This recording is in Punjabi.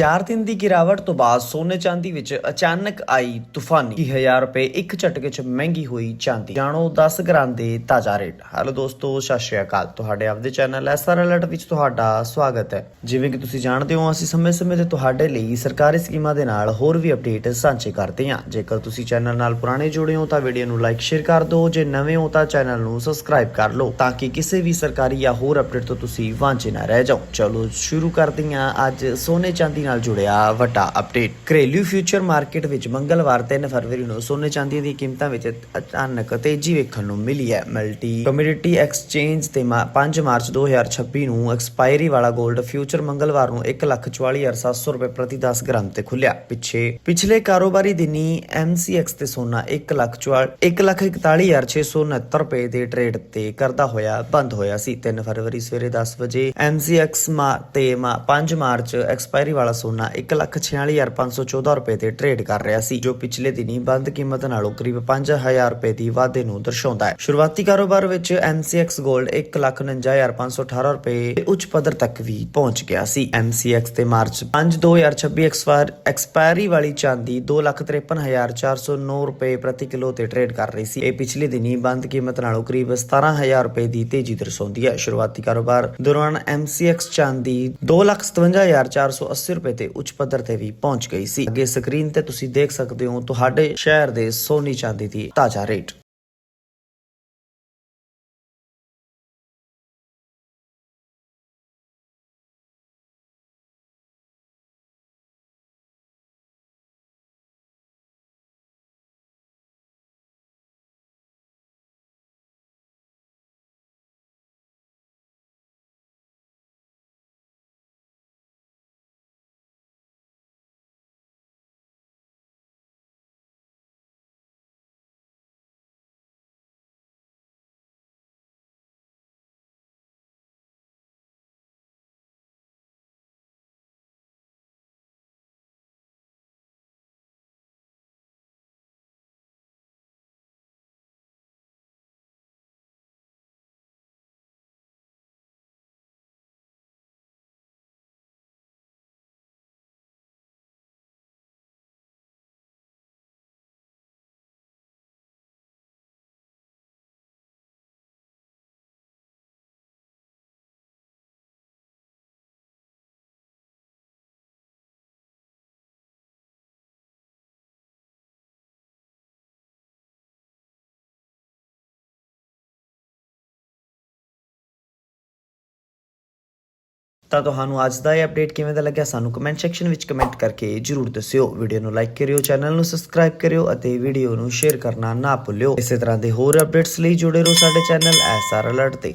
4 ਦਿਨ ਦੀ ਗਿਰਾਵਟ ਤੋਂ ਬਾਅਦ ਸੋਨੇ ਚਾਂਦੀ ਵਿੱਚ ਅਚਾਨਕ ਆਈ ਤੂਫਾਨੀ। 1000 ਰੁਪਏ ਇੱਕ ਝਟਕੇ 'ਚ ਮਹਿੰਗੀ ਹੋਈ ਚਾਂਦੀ। ਜਾਣੋ 10 ਗ੍ਰਾਮ ਦੇ ਤਾਜ਼ਾ ਰੇਟ। ਹੈਲੋ ਦੋਸਤੋ, ਸਤਿ ਸ਼੍ਰੀ ਅਕਾਲ। ਤੁਹਾਡੇ ਆਪਦੇ ਚੈਨਲ ਐਸਆਰ ਅਲਰਟ ਵਿੱਚ ਤੁਹਾਡਾ ਸਵਾਗਤ ਹੈ। ਜਿਵੇਂ ਕਿ ਤੁਸੀਂ ਜਾਣਦੇ ਹੋ, ਅਸੀਂ ਸਮੇਂ-ਸਮੇਂ ਤੇ ਤੁਹਾਡੇ ਲਈ ਸਰਕਾਰੀ ਸਕੀਮਾਂ ਦੇ ਨਾਲ ਹੋਰ ਵੀ ਅਪਡੇਟ ਸਾਂਝੇ ਕਰਦੇ ਹਾਂ। ਜੇਕਰ ਤੁਸੀਂ ਚੈਨਲ ਨਾਲ ਪੁਰਾਣੇ ਜੁੜੇ ਹੋ, ਤਾਂ ਵੀਡੀਓ ਨੂੰ ਲਾਈਕ, ਸ਼ੇਅਰ ਕਰ ਦਿਓ। ਜੇ ਨਵੇਂ ਹੋ, ਤਾਂ ਚੈਨਲ ਨੂੰ ਸਬਸਕ੍ਰਾਈਬ ਕਰ ਲਓ, ਤਾਂ ਕਿ ਕਿਸੇ ਵੀ ਸਰਕਾਰੀ ਜਾਂ ਹੋਰ ਅਪਡੇਟ ਤੋਂ ਤੁਸੀਂ ਵਾਂਝੇ ਨਾ ਰਹਿ ਜਾਓ। ਚਲੋ ਸ਼ੁਰੂ ਕਰਦੇ ਹਾਂ ਅੱਜ ਸੋਨੇ ਚਾਂਦੀ ਨਾਲ ਜੁੜਿਆ ਵੱਡਾ ਅਪਡੇਟ ਘਰੇਲੂ ਫਿਊਚਰ ਮਾਰਕੀਟ ਵਿੱਚ ਮੰਗਲਵਾਰ 3 ਫਰਵਰੀ ਨੂੰ ਸੋਨੇ ਚਾਂਦੀ ਦੀ ਕੀਮਤਾਂ ਵਿੱਚ ਅਚਾਨਕ ਤੇਜ਼ੀ ਵੇਖਣ ਨੂੰ ਮਿਲੀ ਹੈ। ਮਲਟੀ ਕਮੋਡਿਟੀ ਐਕਸਚੇਂਜ ਤੇ ਮਾ- 5 ਮਾਰਚ 2026 ਨੂੰ ਐਕਸਪਾਇਰੀ ਵਾਲਾ 골ਡ ਫਿਊਚਰ ਮੰਗਲਵਾਰ ਨੂੰ 144700 ਰੁਪਏ ਪ੍ਰਤੀ 10 ਗ੍ਰਾਮ ਤੇ ਖੁੱਲਿਆ ਪਿੱਛੇ ਪਿਛਲੇ ਕਾਰੋਬਾਰੀ ਦਿਨੀ MCX ਤੇ ਸੋਨਾ 141669 ਰੁਪਏ ਦੇ ਟ੍ਰੇਡ ਤੇ ਕਰਦਾ ਹੋਇਆ, ਬੰਦ ਹੋਇਆ ਸੀ। 3 ਫਰਵਰੀ ਸਵੇਰੇ 10 ਵਜੇ MCX ਮਾ ਤੇ ਮਾ- 5 ਮਾਰਚ ਐਕਸਪਾਇਰੀ ਵਾਲਾ ਸੋਨਾ 146514 ਰੁਪਏ ਤੇ ਟ੍ਰੇਡ ਕਰ ਰਿਹਾ ਸੀ, ਜੋ ਪਿਛਲੇ ਦਿਨੀ ਬੰਦ ਕੀਮਤ ਨਾਲੋਂ ਕਰੀਬ 5000 ਰੁਪਏ ਦੀ ਵਾਧੇ ਨੂੰ ਦਰਸਾਉਂਦਾ ਹੈ। ਸ਼ੁਰੂਆਤੀ ਕਾਰੋਬਾਰ ਵਿੱਚ MCX 골ਡ 149518 ਰੁਪਏ ਦੇ ਉੱਚ ਪੱਧਰ ਤੱਕ ਵੀ ਪਹੁੰਚ ਗਿਆ ਸੀ। MCX ਤੇ ਮਾਰਚ 5 2026 ਐਕਸਪਾਇਰੀ ਵਾਲੀ ਚਾਂਦੀ 253409 ਰੁਪਏ ਪ੍ਰਤੀ ਕਿਲੋ ਤੇ ਟ੍ਰੇਡ ਕਰ ਰਹੀ ਸੀ। ਇਹ ਪਿਛਲੇ ਦਿਨੀ ਬੰਦ ਕੀਮਤ ਨਾਲੋਂ ਕਰੀਬ 17000 ਰੁਪਏ ਦੀ ਤੇਜ਼ੀ ਦਰਸਾਉਂਦੀ ਹੈ। ਸ਼ੁਰੂਆਤੀ ਕਾਰੋਬਾਰ ਦੌਰਾਨ MCX ਚਾਂਦੀ 257480 ਰੁਪਏ ਤੇ ਉੱਚ ਪੱਧਰ ਤੇ ਵੀ ਪਹੁੰਚ ਗਈ ਸੀ। ਅੱਗੇ ਸਕਰੀਨ ਤੇ ਤੁਸੀਂ ਦੇਖ ਸਕਦੇ ਹੋ ਤੁਹਾਡੇ ਸ਼ਹਿਰ ਦੇ ਸੋਨੀ ਚਾਂਦੀ ਦੀ ਤਾਜ਼ਾ ਰੇਟ। ਤਾਂ ਤੁਹਾਨੂੰ ਅੱਜ ਦਾ ਇਹ ਅਪਡੇਟ ਕਿਵੇਂ ਦਾ ਲੱਗਿਆ ਸਾਨੂੰ ਕਮੈਂਟ ਸੈਕਸ਼ਨ ਵਿੱਚ ਕਮੈਂਟ ਕਰਕੇ ਜਰੂਰ ਦੱਸਿਓ। ਵੀਡੀਓ ਨੂੰ ਲਾਈਕ ਕਰਿਓ ਚੈਨਲ ਨੂੰ ਸਬਸਕ੍ਰਾਈਬ ਕਰਿਓ ਅਤੇ ਵੀਡੀਓ ਨੂੰ ਸ਼ੇਅਰ ਕਰਨਾ ਨਾ ਭੁੱਲਿਓ। ਇਸੇ ਤਰ੍ਹਾਂ ਦੇ ਹੋਰ ਅਪਡੇਟਸ ਲਈ ਜੁੜੇ ਰਹੋ ਸਾਡੇ ਚੈਨਲ ਐਸਆਰ ਅਲਰਟ ਤੇ।